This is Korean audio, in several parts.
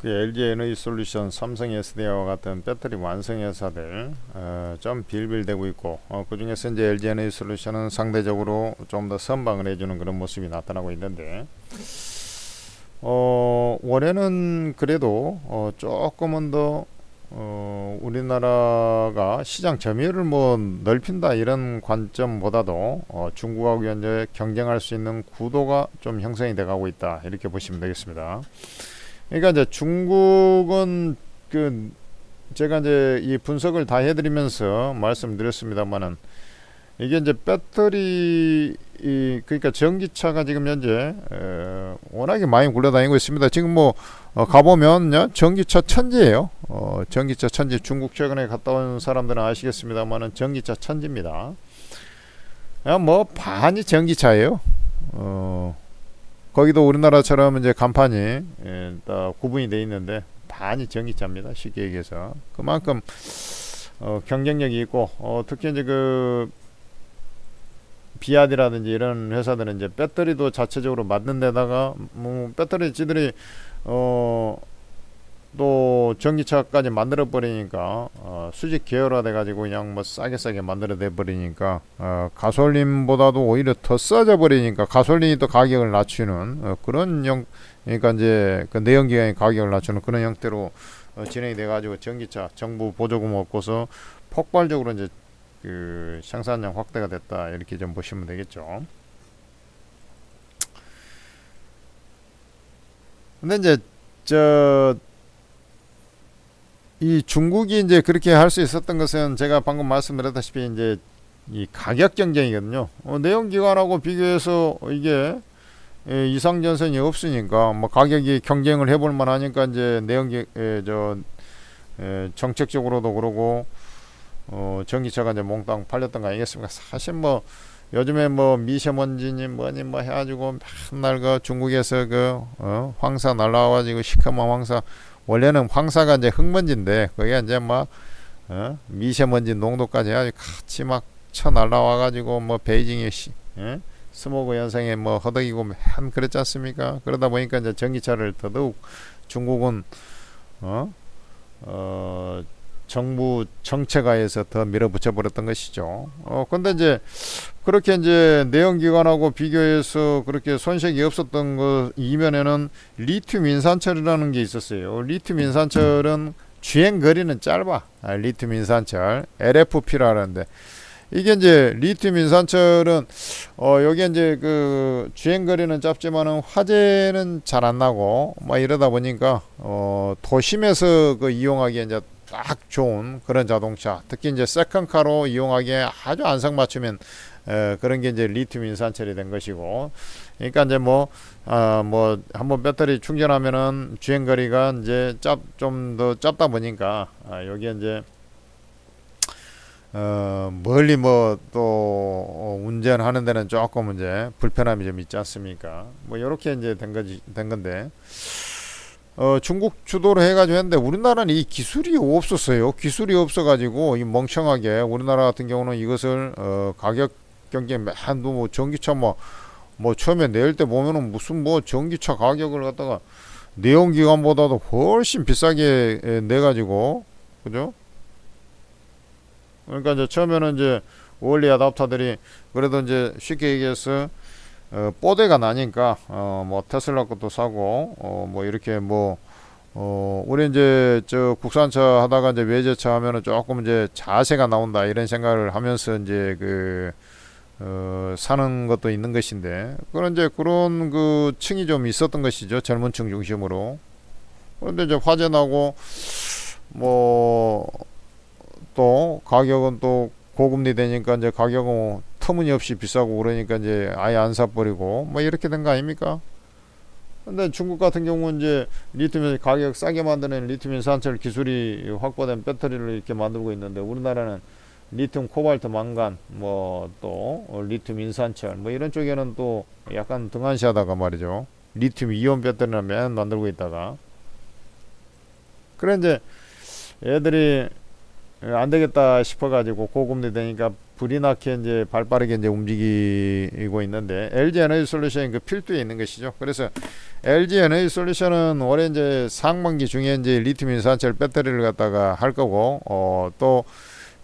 그 LG 에너지 솔루션, 삼성 SDI와 같은 배터리 완성 회사들 어, 좀 빌빌대고 있고 어, 그 중에서 이제 LG 에너지 솔루션은 상대적으로 좀 더 선방을 해주는 그런 모습이 나타나고 있는데 어, 올해는 그래도 어, 조금은 더 어, 우리나라가 시장 점유율을 뭐 넓힌다 이런 관점보다도 어, 중국하고 현재 경쟁할 수 있는 구도가 좀 형성이 돼가고 있다 이렇게 보시면 되겠습니다. 그러니까 이제 중국은 그 제가 이제 이 분석을 다 해드리면서 말씀드렸습니다만은 이게 이제 배터리 이 그러니까 전기차가 지금 현재 에, 워낙에 많이 굴러다니고 있습니다. 지금 뭐 어, 가보면요 전기차 천지예요. 어, 전기차 천지 중국 최근에 갔다 온 사람들은 아시겠습니다만은 전기차 천지입니다. 뭐 반이 전기차예요. 어, 거기도 우리나라처럼 이제 간판이 예, 다 구분이 돼 있는데 반이 전기차입니다. 쉽게 얘기해서 그만큼 어, 경쟁력이 있고 어, 특히 이제 그 비아디라든지 이런 회사들은 이제 배터리도 자체적으로 만든 데다가 뭐 배터리 지들이 어 또 전기차까지 만들어 버리니까 어, 수직 계열화 돼 가지고 그냥 뭐 싸게 싸게 만들어 내 버리니까 어, 가솔린보다도 오히려 더 싸져 버리니까 가솔린이 또 가격을 낮추는 어, 그런 형 그러니까 이제 그 내연기관의 가격을 낮추는 그런 형태로 어, 진행이 돼 가지고 전기차 정부 보조금 얻고서 폭발적으로 이제 그 생산량 확대가 됐다 이렇게 좀 보시면 되겠죠. 근데 이제 저 이 중국이 이제 그렇게 할 수 있었던 것은 제가 방금 말씀드렸다시피 이제 이 가격 경쟁이거든요. 어, 내연 기관하고 비교해서 이게 예, 이상 전선이 없으니까 뭐 가격이 경쟁을 해볼 만하니까 이제 내연기 예, 저 예, 정책적으로도 그러고 어, 전기차가 이제 몽땅 팔렸던 거 아니겠습니까? 사실 뭐 요즘에 뭐 미세먼지니 뭐니 뭐 해가지고 맨날 그 중국에서 그 어, 황사 날라와가지고 시커먼 황사 원래는 황사가 이제 흙먼지인데 그게 이제 막 어? 미세먼지 농도까지 아주 같이 막 쳐 날라와 가지고 뭐 베이징에 시, 예? 스모그 현상에 뭐 허덕이고 맨 그랬지 않습니까? 그러다 보니까 이제 전기차를 더더욱 중국은 어? 어 정부 정책하에서 더 밀어붙여 버렸던 것이죠. 어 근데 이제 그렇게 이제 내연기관하고 비교해서 그렇게 손색이 없었던 거 이면에는 리튬 인산철이라는 게 있었어요. 리튬 인산철은 주행 거리는 짧아. 아, 리튬 인산철 LFP라는데 이게 이제 리튬 인산철은 어 여기 이제 그 주행 거리는 짧지만은 화재는 잘 안 나고 뭐 이러다 보니까 어 도심에서 그 이용하기에 이제 딱 좋은 그런 자동차 특히 이제 세컨카로 이용하기에 아주 안성맞춤인 에, 그런 게 이제 리튬 인산철이 된 것이고 그러니까 이제 뭐아뭐 한번 배터리 충전하면은 주행 거리가 이제 짭좀 더 짧다 보니까 아 여기 이제 어 멀리 뭐 또 운전하는 데는 조금 이제 불편함이 좀 있지 않습니까? 뭐 이렇게 이제 된 거지 된 건데 어, 중국 주도로 해가지고 했는데 우리나라는 이 기술이 없었어요. 기술이 없어가지고 이 멍청하게 우리나라 같은 경우는 이것을 어, 가격 경쟁 한도 뭐 전기차 뭐, 뭐 처음에 낼 때 보면은 무슨 뭐 전기차 가격을 갖다가 내연기관보다도 훨씬 비싸게 에, 내가지고 그죠? 그러니까 이제 처음에는 이제 원리 아답터들이 그래도 이제 쉽게 얘기해서 어, 뽀대가 나니까 어, 뭐 테슬라 것도 사고 어, 뭐 이렇게 뭐 어, 우리 이제 저 국산차 하다가 이제 외제차 하면은 조금 이제 자세가 나온다 이런 생각을 하면서 이제 그 어, 사는 것도 있는 것인데 그런 이제 그런 그 층이 좀 있었던 것이죠 젊은 층 중심으로. 그런데 이제 화재 나고 뭐 또 가격은 또 고금리 되니까 이제 가격은 터무니없이 비싸고 그러니까 이제 아예 안 사버리고 뭐 이렇게 된 거 아닙니까? 근데 중국 같은 경우는 이제 리튬 가격 싸게 만드는 리튬 인산철 기술이 확보된 배터리를 이렇게 만들고 있는데 우리나라는 리튬 코발트 망간 뭐 또 리튬 인산철 뭐 이런 쪽에는 또 약간 등한시하다가 말이죠 리튬 이온 배터리나 맨 만들고 있다가 그래 이제 애들이 안 되겠다 싶어가지고 고금리 되니까 불이 나게 이제 발빠르게 이제 움직이고 있는데 LG 에너지 솔루션이 그 필두에 있는 것이죠. 그래서 LG 에너지 솔루션은 올해 이제 상반기 중에 이제 리튬 인산철 배터리를 갖다가 할 거고 어 또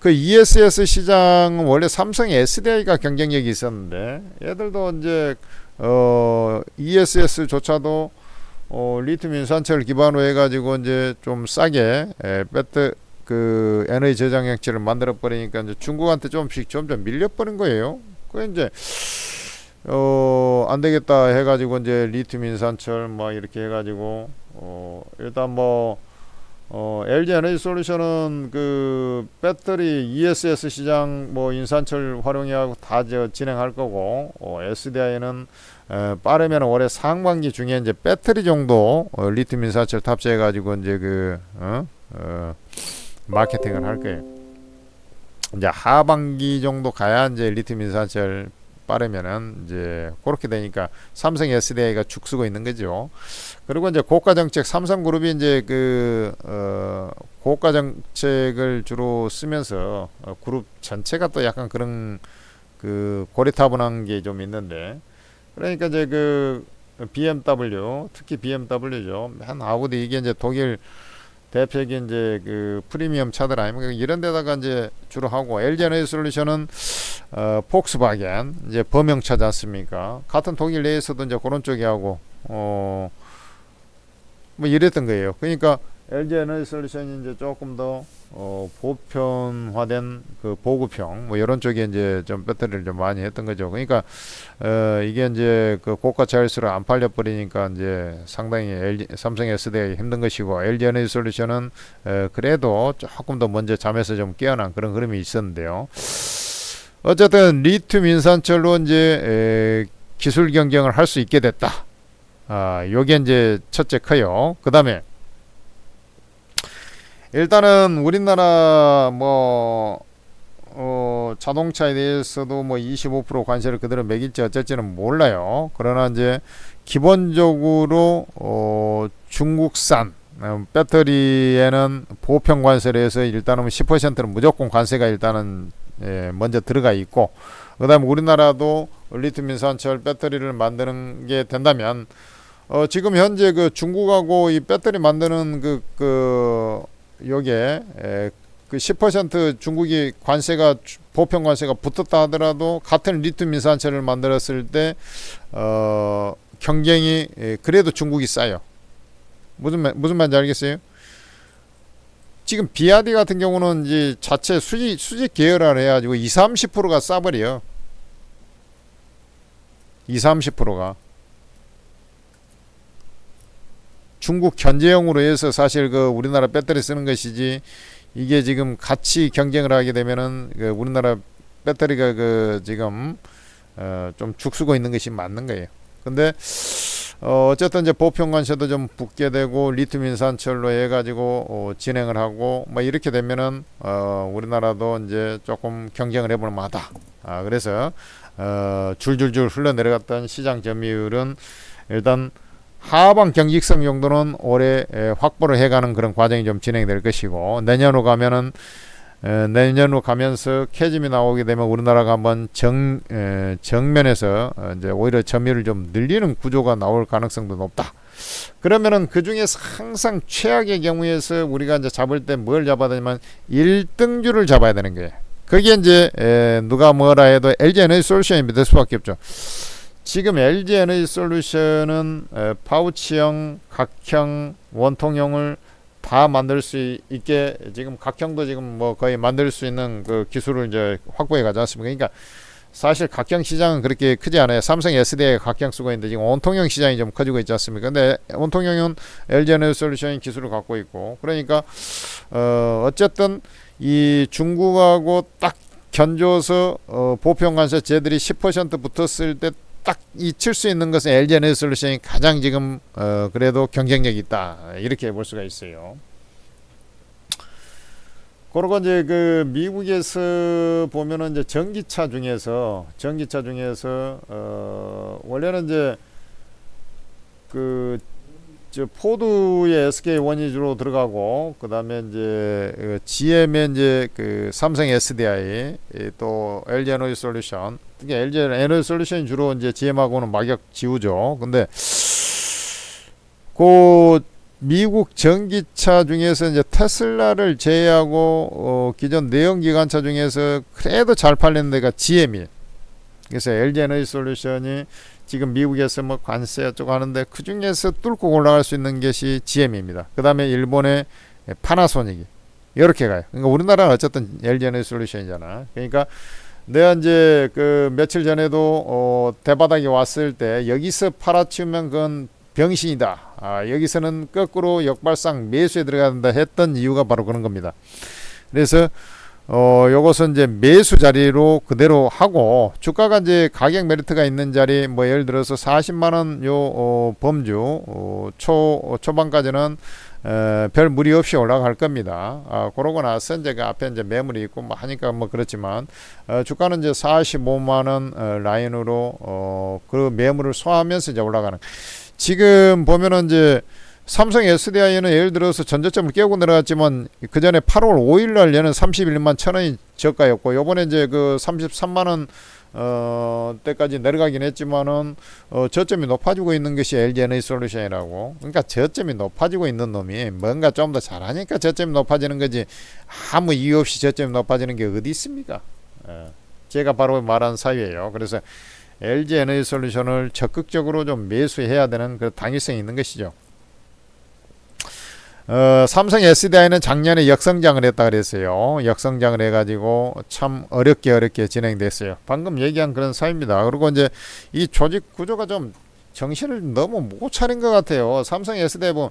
그 ESS 시장은 원래 삼성 SDI가 경쟁력이 있었는데 얘들도 이제 어 ESS조차도 어 리튬 인산철 기반으로 해가지고 이제 좀 싸게 에, 배터 그 에너지 저장 장치를 만들어 버리니까 이제 중국한테 조금씩 점점 밀려 버린 거예요. 그 이제 어, 안 되겠다 해가지고 이제 리튬 인산철 뭐 이렇게 해가지고 어, 일단 뭐 어, LG 에너지 솔루션은 그 배터리 ESS 시장 뭐 인산철 활용하고 다 저 진행할 거고 어, SDI는 에, 빠르면 올해 상반기 중에 이제 배터리 정도 어, 리튬 인산철 탑재해 가지고 이제 그 어? 어, 마케팅을 할 거예요. 이제 하반기 정도 가야 이제 리튬 인산철 빠르면은 이제 그렇게 되니까 삼성 SDI가 죽쓰고 있는 거죠. 그리고 이제 고가 정책 삼성 그룹이 이제 그 어, 고가 정책을 주로 쓰면서 어, 그룹 전체가 또 약간 그런 그 고리타분한 게 좀 있는데 그러니까 이제 그 BMW 특히 BMW죠. 한 아우디 이게 이제 독일 대표적인 이제 그 프리미엄 차들 아닙니까? 이런 데다가 이제 주로 하고 LG 솔루션은 어, 폭스바겐 이제 범용차지 않습니까? 같은 독일 내에서도 이제 그런 쪽에 하고 어, 뭐 이랬던 거예요. 그러니까 LG 에너지 솔루션이 이제 조금 더 어, 보편화된 그 보급형 뭐 이런 쪽에 이제 좀 배터리를 좀 많이 했던 거죠. 그러니까 어, 이게 이제 그 고가 차일수록 안 팔려 버리니까 이제 상당히 LG, 삼성 SDI 힘든 것이고 LG 에너지 솔루션은 어, 그래도 조금 더 먼저 잠에서 좀 깨어난 그런 흐름이 있었는데요. 어쨌든 리튬 인산철로 이제 에, 기술 경쟁을 할 수 있게 됐다. 아, 요게 이제 첫째 커요. 그 다음에 일단은 우리나라 뭐 어, 자동차에 대해서도 뭐 25% 관세를 그대로 매길지 어쩔지는 몰라요. 그러나 이제 기본적으로 어, 중국산 어, 배터리에는 보편 관세를 해서 일단은 10%는 무조건 관세가 일단은 예, 먼저 들어가 있고 그다음에 우리나라도 리튬 인산철 배터리를 만드는 게 된다면 어, 지금 현재 그 중국하고 이 배터리 만드는 그, 그, 요게, 에, 그10% 중국이 관세가, 보편 관세가 붙었다 하더라도 같은 리튬 인산철을 만들었을 때, 어, 경쟁이, 에, 그래도 중국이 싸요. 무슨, 말, 무슨 말인지 알겠어요? 지금 비아디 같은 경우는 이제 자체 수직, 수직 계열화를 해가지고 20, 30%가 싸버려. 20, 30%가. 중국 견제용으로 해서 사실 그 우리나라 배터리 쓰는 것이지 이게 지금 같이 경쟁을 하게 되면은 그 우리나라 배터리가 그 지금 어 좀 죽쓰고 있는 것이 맞는 거예요. 근데 어 어쨌든 이제 보편 관세도 좀 붙게 되고 리튬 인산철로 해가지고 어 진행을 하고 뭐 이렇게 되면은 어 우리나라도 이제 조금 경쟁을 해볼 만하다. 아 그래서 어 줄줄줄 흘러 내려갔던 시장 점유율은 일단 하반 경직성 정도는 올해 확보를 해가는 그런 과정이 좀 진행될 것이고 내년으로 가면은 에, 내년으로 가면서 캐즘이 나오게 되면 우리나라가 한번 정 에, 정면에서 어, 이제 오히려 점유율을 좀 늘리는 구조가 나올 가능성도 높다. 그러면은 그 중에서 항상 최악의 경우에서 우리가 이제 잡을 때 뭘 잡아야 되냐면 1등주를 잡아야 되는 거예요. 그게 이제 에, 누가 뭐라 해도 LG 에너지 솔루션이 믿을 수밖에 없죠. 지금 LG 에너지 솔루션은 에, 파우치형, 각형, 원통형을 다 만들 수 있게 지금 각형도 지금 뭐 거의 만들 수 있는 그 기술을 이제 확보해 가지 않습니까? 그러니까 사실 각형 시장은 그렇게 크지 않아요. 삼성 SDI가 각형 쓰고 있는데 지금 원통형 시장이 좀 커지고 있지 않습니까? 근데 원통형은 LG 에너지 솔루션이 기술을 갖고 있고 그러니까 어 어쨌든 이 중국하고 딱 견줘서 어 보편 관세 쟤들이 10% 붙었을 때 딱 잊힐 수 있는 것은 LG 에너지 솔루션이 가장 지금 어 그래도 경쟁력이 있다 이렇게 볼 수가 있어요. 그리고 이제 그 미국에서 보면은 이제 전기차 중에서 전기차 중에서 어 원래는 이제 그저 포드의 SK 원위주로 들어가고 그다음에 이제 그 GM의 이제 그 삼성 SDI 또 LG 에너지 솔루션 특히 LG 에너지 솔루션이 주로 이제 GM하고는 막약 지우죠. 근데 그 미국 전기차 중에서 이제 테슬라를 제외하고 어, 기존 내연기관차 중에서 그래도 잘 팔리는 데가 GM이에요. 그래서 LG 에너지 솔루션이 지금 미국에서 뭐 관세 어쩌고 하는데 그 중에서 뚫고 올라갈 수 있는 것이 GM입니다. 그 다음에 일본의 파나소닉이 이렇게 가요. 그러니까 우리나라는 어쨌든 LG 에너지 솔루션이잖아. 그러니까 내가 이제 그 며칠 전에도 어 대바닥이 왔을 때 여기서 팔아치우면 그건 병신이다. 아, 여기서는 거꾸로 역발상 매수에 들어가야 된다 했던 이유가 바로 그런 겁니다. 그래서 어 요것은 이제 매수 자리로 그대로 하고 주가가 이제 가격 메리트가 있는 자리 뭐 예를 들어서 40만 원요 어, 범주 어, 초 어, 초반까지는 에, 별 무리 없이 올라갈 겁니다. 아, 그러고 나서 이제 그 앞에 이제 매물이 있고 뭐 하니까 뭐 그렇지만 어, 주가는 이제 45만 원 어, 라인으로 어, 그 매물을 소화하면서 이제 올라가는. 지금 보면은 이제 삼성 SDI는 예를 들어서 전저점을 깨고 내려갔지만 그 전에 8월 5일 날 얘는 31만 천 원이 저가였고 요번에 이제 그 33만 원 어, 때까지 내려가긴 했지만은 어, 저점이 높아지고 있는 것이 LG 에너지 솔루션이라고. 그러니까 저점이 높아지고 있는 놈이 뭔가 좀 더 잘하니까 저점이 높아지는 거지. 아무 이유 없이 저점이 높아지는 게 어디 있습니까? 예. 제가 바로 말한 사유예요. 그래서 LG 에너지 솔루션을 적극적으로 좀 매수해야 되는 그 당위성이 있는 것이죠. 어, 삼성 SDI는 작년에 역성장을 했다 그랬어요. 역성장을 해가지고 참 어렵게 어렵게 진행됐어요. 방금 얘기한 그런 사입니다. 그리고 이제 이 조직 구조가 좀 정신을 너무 못 차린 것 같아요. 삼성 SDI 보면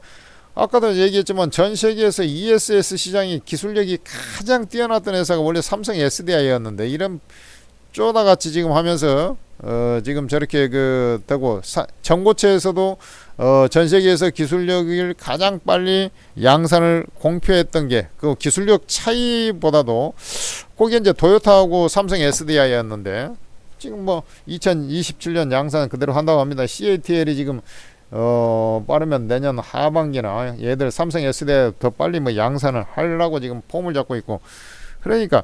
아까도 얘기했지만 전 세계에서 ESS 시장이 기술력이 가장 뛰어났던 회사가 원래 삼성 SDI였는데 이런 쪼다같이 지금 하면서 어, 지금 저렇게 그 되고 사, 전고체에서도 어, 전 세계에서 기술력을 가장 빨리 양산을 공표했던 게 그 기술력 차이보다도 거기 이제 도요타하고 삼성 SDI였는데 지금 뭐 2027년 양산 그대로 한다고 합니다. CATL이 지금 어 빠르면 내년 하반기나 얘들 삼성 SDI 더 빨리 뭐 양산을 하려고 지금 폼을 잡고 있고 그러니까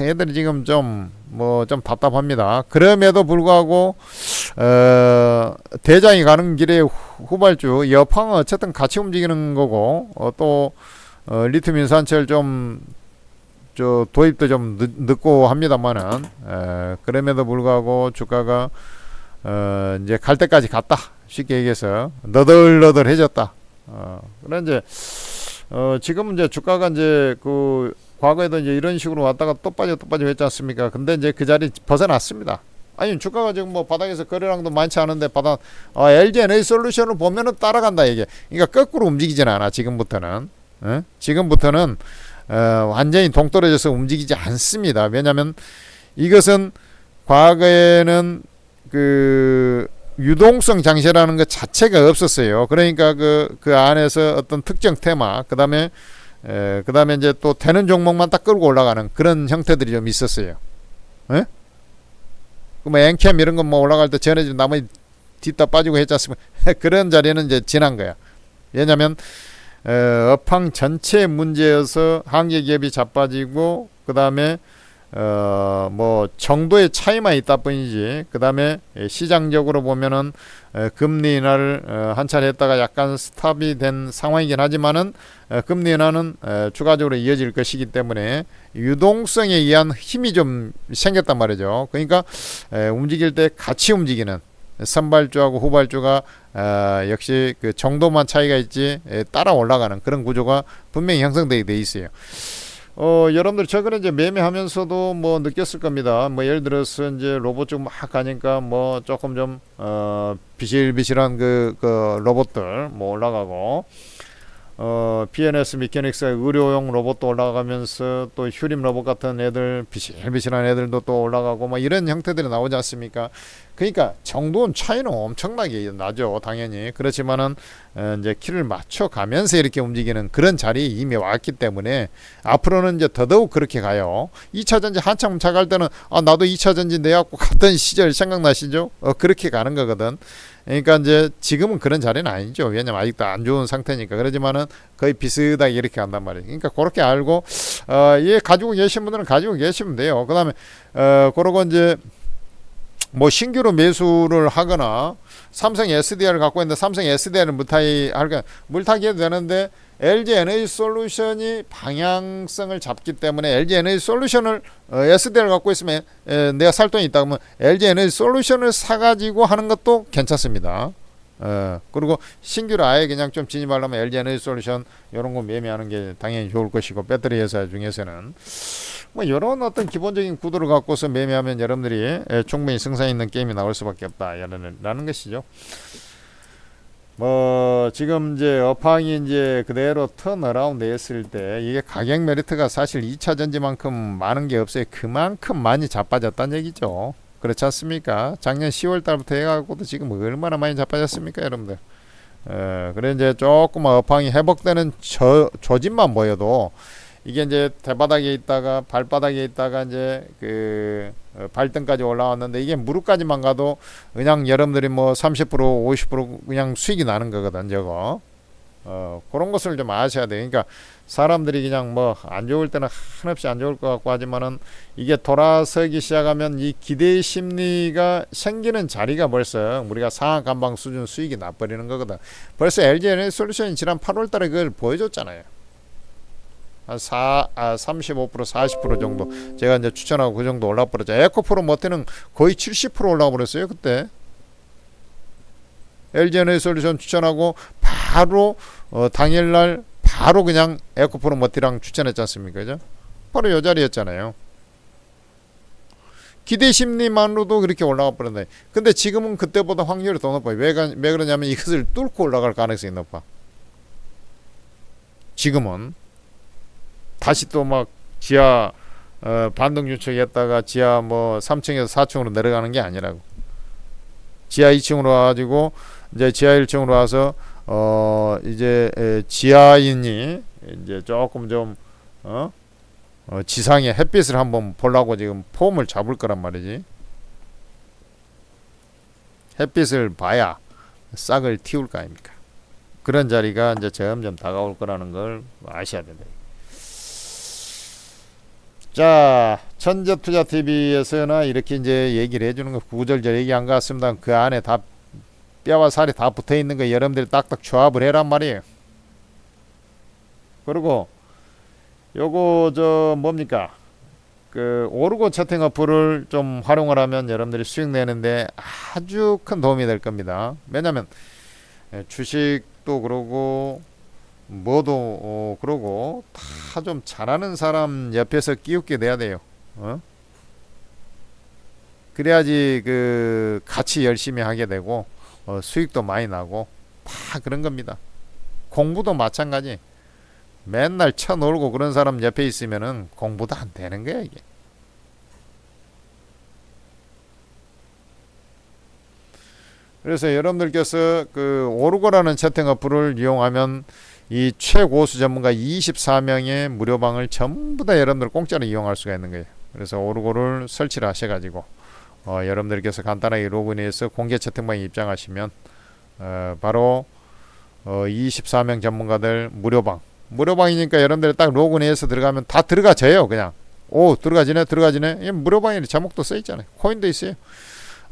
애들이 지금 좀 뭐 좀 답답합니다. 그럼에도 불구하고 어, 대장이 가는 길에 후발주 여팡은 어쨌든 같이 움직이는 거고 어, 또 어, 리튬 인산철 좀 저 도입도 좀 늦, 늦고 합니다만은 에, 그럼에도 불구하고 주가가 어, 이제 갈 때까지 갔다 쉽게 얘기해서 너덜너덜해졌다. 어, 그래 이제 어, 지금 이제 주가가 이제 그 과거에도 이제 이런 식으로 왔다가 또 빠져 또 빠져 했지 않습니까? 근데 이제 그 자리 벗어났습니다. 아니 주가가 지금 뭐 바닥에서 거래량도 많지 않은데 바닥 어, LG 에너지 솔루션을 보면은 따라간다 이게. 그러니까 거꾸로 움직이진 않아 지금부터는. 어? 지금부터는 어, 완전히 동떨어져서 움직이지 않습니다. 왜냐하면 이것은 과거에는 그 유동성 장세라는 것 자체가 없었어요. 그러니까 그, 그 안에서 어떤 특정 테마, 그 다음에, 에, 그 다음에 이제 또 되는 종목만 딱 끌고 올라가는 그런 형태들이 좀 있었어요. 에? 그뭐 엔캠 이런 거뭐 올라갈 때 전해진 나머지 뒤따 빠지고 했지 않습니까? 그런 자리는 이제 지난 거야. 왜냐면, 어, 업황 전체 문제여서 한계 기업이 자빠지고, 그 다음에 어, 뭐 정도의 차이만 있다 뿐이지. 그 다음에 시장적으로 보면은 어, 금리 인하를 어, 한차례 했다가 약간 스탑이 된 상황이긴 하지만은 어, 금리 인하는 어, 추가적으로 이어질 것이기 때문에 유동성에 의한 힘이 좀 생겼단 말이죠. 그러니까 에, 움직일 때 같이 움직이는 선발주하고 후발주가 어, 역시 그 정도만 차이가 있지 에, 따라 올라가는 그런 구조가 분명히 형성되게 돼 있어요. 어, 여러분들 최근에 이제 매매하면서도 뭐 느꼈을 겁니다. 뭐 예를 들어서 이제 로봇 쪽 막 가니까 뭐 조금 좀, 어, 비실비실한 그, 그 로봇들 뭐 올라가고, 어, PNS 미케닉스 의료용 로봇도 올라가면서 또 휴림 로봇 같은 애들 비실비실한 애들도 또 올라가고 뭐 이런 형태들이 나오지 않습니까? 그러니까 정도는 차이는 엄청나게 나죠, 당연히. 그렇지만은 어, 이제 키를 맞춰 가면서 이렇게 움직이는 그런 자리에 이미 왔기 때문에 앞으로는 이제 더더욱 그렇게 가요. 2차 전지 한참 차갈 때는 아 나도 2차 전지 내갖고 갔던 시절 생각나시죠? 어, 그렇게 가는 거거든. 그러니까 이제 지금은 그런 자리는 아니죠. 왜냐면 아직도 안 좋은 상태니까. 그러지만은 거의 비슷하게 이렇게 간단 말이에요. 그러니까 그렇게 알고 어, 얘 가지고 계신 분들은 가지고 계시면 돼요. 그다음에 어, 그러고 이제 뭐 신규로 매수를 하거나 삼성 SDR을 갖고 있는데 삼성 SDR을 물타기 할까 물타기 해도 되는데 LG 에너지 솔루션이 방향성을 잡기 때문에 LG 에너지 솔루션을 어, SDR을 갖고 있으면 에, 내가 살 돈이 있다 그러면 LG 에너지 솔루션을 사가지고 하는 것도 괜찮습니다. 어, 그리고 신규로 아예 그냥 좀 진입하려면 LG 에너지 솔루션 이런 거 매매하는 게 당연히 좋을 것이고 배터리 회사 중에서는 뭐 이런 어떤 기본적인 구도를 갖고서 매매하면 여러분들이 에, 충분히 승산 있는 게임이 나올 수밖에 없다라는 라는 것이죠. 뭐 지금 이제 업황이 이제 그대로 턴어라운드 했을 때 이게 가격 메리트가 사실 2차 전지만큼 많은 게 없어요. 그만큼 많이 자빠졌다는 얘기죠. 그렇지 않습니까? 작년 10월 달부터 해가지고도 지금 얼마나 많이 자빠졌습니까, 여러분들? 에, 그래 이제 조금 업황이 회복되는 저, 조짐만 보여도 이게 이제 대바닥에 있다가 발바닥에 있다가 이제 그 어, 발등까지 올라왔는데 이게 무릎까지만 가도 그냥 여러분들이 뭐 30% 50% 그냥 수익이 나는 거거든 저거. 어 그런 것을 좀 아셔야 돼요 그러니까 사람들이 그냥 뭐 안 좋을 때는 한없이 안 좋을 것 같고 하지만은 이게 돌아서기 시작하면 이 기대 심리가 생기는 자리가 벌써 우리가 상하 감방 수준 수익이 나버리는 거거든. 벌써 LG 에너지 솔루션이 지난 8월 달에 그걸 보여줬잖아요 한 4, 아, 35% 40% 정도 제가 이제 추천하고 그 정도 올라 버렸죠. 에코프로 못해는 거의 70% 올라 버렸어요 그때. LG 에너지 솔루션 추천하고 바로 어, 당일날 바로 그냥 에코프로 머티랑 추천했지 않습니까? 그죠? 바로 요 자리였잖아요. 기대 심리만으로도 그렇게 올라가 버렸네. 근데 지금은 그때보다 확률이 더 높아요. 왜, 가- 왜 그러냐면 이것을 뚫고 올라갈 가능성이 높아. 지금은 다시 또 막 지하 어, 반등 유축했다가 지하 뭐 3층에서 4층으로 내려가는 게 아니라고. 지하 2층으로 와가지고 이제 지하 1층으로 와서 어 이제 에, 지하인이 이제 조금 좀 어? 어 지상의 햇빛을 한번 보려고 지금 폼을 잡을 거란 말이지. 햇빛을 봐야 싹을 틔울 거 아닙니까? 그런 자리가 이제 점점 다가올 거라는 걸 아셔야 된다. 자, 천재투자 TV에서나 이렇게 이제 얘기를 해주는 거 구절절 얘기한 것 같습니다. 그 안에 다 뼈와 살이 다 붙어 있는 거 여러분들이 딱딱 조합을 해란 말이에요. 그리고 요거 저 뭡니까? 그 오르고 채팅 어플을 좀 활용을 하면 여러분들이 수익 내는데 아주 큰 도움이 될 겁니다. 왜냐면 예, 주식도 그러고 뭐도 어, 그러고 다 좀 잘하는 사람 옆에서 끼웃게 돼야 돼요. 어? 그래야지 그 같이 열심히 하게 되고 어, 수익도 많이 나고 다 그런 겁니다. 공부도 마찬가지. 맨날 쳐놀고 그런 사람 옆에 있으면은 공부도 안 되는 거야 이게. 그래서 여러분들께서 그 오르고라는 채팅 어플을 이용하면 이 최고수 전문가 24명의 무료방을 전부 다 여러분들 공짜로 이용할 수가 있는 거예요. 그래서 오르고를 설치를 하셔가지고 어, 여러분들께서 간단하게 로그인해서 공개 채팅방에 입장하시면 어, 바로 어, 24명 전문가들 무료방. 무료방이니까 여러분들이 딱 로그인해서 들어가면 다 들어가져요 그냥. 오 들어가지네 들어가지네. 이 무료방에 제목도 써 있잖아요. 코인도 있어요.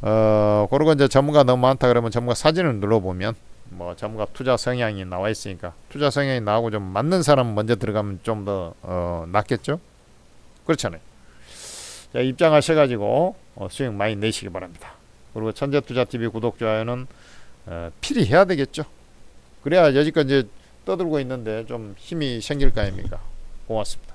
어 그리고 이제 전문가 너무 많다 그러면 전문가 사진을 눌러보면 뭐 전문가 투자 성향이 나와 있으니까 투자 성향이 나오고 좀 맞는 사람 먼저 들어가면 좀더 어, 낫겠죠? 그렇잖아요. 자 입장하셔가지고 어, 수익 많이 내시기 바랍니다. 그리고 천재투자TV 구독 좋아요는 어, 필히 해야 되겠죠? 그래야 여지껏 이제 떠들고 있는데 좀 힘이 생길 거 아닙니까? 고맙습니다